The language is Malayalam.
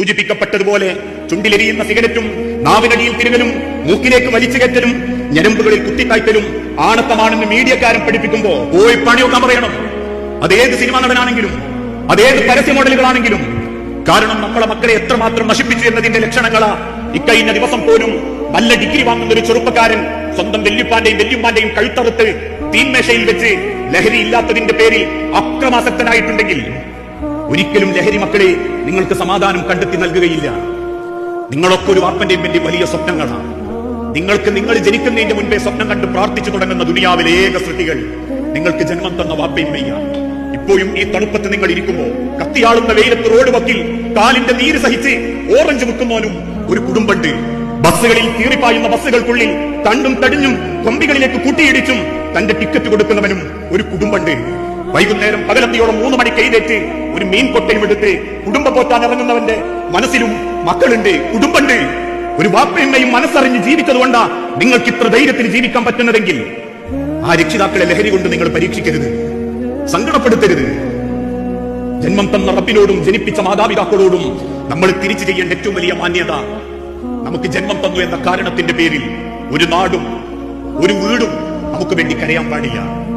സൂചിപ്പിക്കപ്പെട്ടതുപോലെ ചുണ്ടിലെരിയുന്ന സിഗരറ്റും നാവിനടിയിൽ തിരുകലും മൂക്കിലേക്ക് വലിച്ചു കയറ്റലും ഞരമ്പുകളിൽ കുത്തിക്കായ്ക്കലും ആണത്തമാണെന്ന് മീഡിയക്കാരൻ പഠിപ്പിക്കുമ്പോ പോയി പണിയൊക്കെ പറയണം. അതേത് സിനിമ നടനാണെങ്കിലും അതേത് പരസ്യ മോഡലുകളാണെങ്കിലും. കാരണം നമ്മളെ മക്കളെ എത്രമാത്രം നശിപ്പിച്ചു എന്നതിന്റെ ലക്ഷണങ്ങളാ. ഇക്കഴിഞ്ഞ ദിവസം പോലും നല്ല ഡിഗ്രി വാങ്ങുന്ന ഒരു ചെറുപ്പക്കാരൻ സ്വന്തം വെല്ലുപ്പാന്റെയും വെല്ലുമ്പാന്റെയും കഴുത്തറുത്ത് തീൻമേശയിൽ വെച്ച് ലഹരി ഇല്ലാത്തതിന്റെ പേരിൽ അക്രമാസക്തനായിട്ടുണ്ടെങ്കിൽ ഒരിക്കലും ലഹരി മക്കളെ നിങ്ങൾക്ക് സമാധാനം കണ്ടെത്തി നൽകുകയില്ല. നിങ്ങളൊക്കെ ഒരു വാപ്പന്റെയും വലിയ വലിയ സ്വപ്നങ്ങളാണ്. നിങ്ങൾക്ക് നിങ്ങൾ ജനിക്കുന്നതിന്റെ മുൻപേ സ്വപ്നം കണ്ട് പ്രാർത്ഥിച്ചു തുടങ്ങുന്ന ദുനിയാവിലെ ഏക സൃഷ്ടികൾ നിങ്ങൾക്ക് ജന്മം തന്ന വാപ്പയും ഇപ്പോഴും ഈ തണുപ്പത്ത് നിങ്ങൾ ഇരിക്കുമോ കത്തിയാളുന്ന വെയിലത്ത് റോഡ് വക്കിൽ കാലിന്റെ നീര് സഹിച്ച് ഓറഞ്ച് വിൽക്കുന്നവനും ഒരു കുടുംബണ്ട് ബസ്സുകളിൽ കീറിപ്പായുന്ന ബസ്സുകൾക്കുള്ളിൽ തണ്ടും തടിഞ്ഞും കൊമ്പികളിലേക്ക് കൂട്ടിയിടിച്ചും തന്റെ ടിക്കറ്റ് കൊടുക്കുന്നവനും ഒരു കുടുംബമുണ്ട്. വൈകുന്നേരം പകലത്തിയോളം മൂന്ന് മണി കൈതേറ്റ് ഒരു മീൻ കൊട്ടയും എടുത്ത് കുടുംബം പോറ്റാൻ ഇറങ്ങുന്നവന്റെ മനസ്സിലും മക്കളുണ്ട് കുടുംബമുണ്ട്. ഒരു വാപ്പയമ്മയും മനസ്സറിഞ്ഞ് ജീവിച്ചതുകൊണ്ടാ നിങ്ങൾക്ക് ഇത്ര ധൈര്യത്തിന് ജീവിക്കാൻ പറ്റുന്നതെങ്കിൽ ആ രക്ഷിതാക്കളെ ലഹരി കൊണ്ട് നിങ്ങൾ പരീക്ഷിക്കരുത്. സങ്കടപ്പെടുത്തരുത്. ജന്മം തന്ന റബ്ബിനോടും ജനിപ്പിച്ച മാതാപിതാക്കളോടും നമ്മൾ തിരിച്ചു ചെയ്യേണ്ട ഏറ്റവും വലിയ മാന്യത നമുക്ക് ജന്മം തന്നു എന്ന കാരണത്തിന്റെ പേരിൽ ഒരു നാടും ഒരു വീടും நமக்கு வேண்டி கரையாம்பாடியார்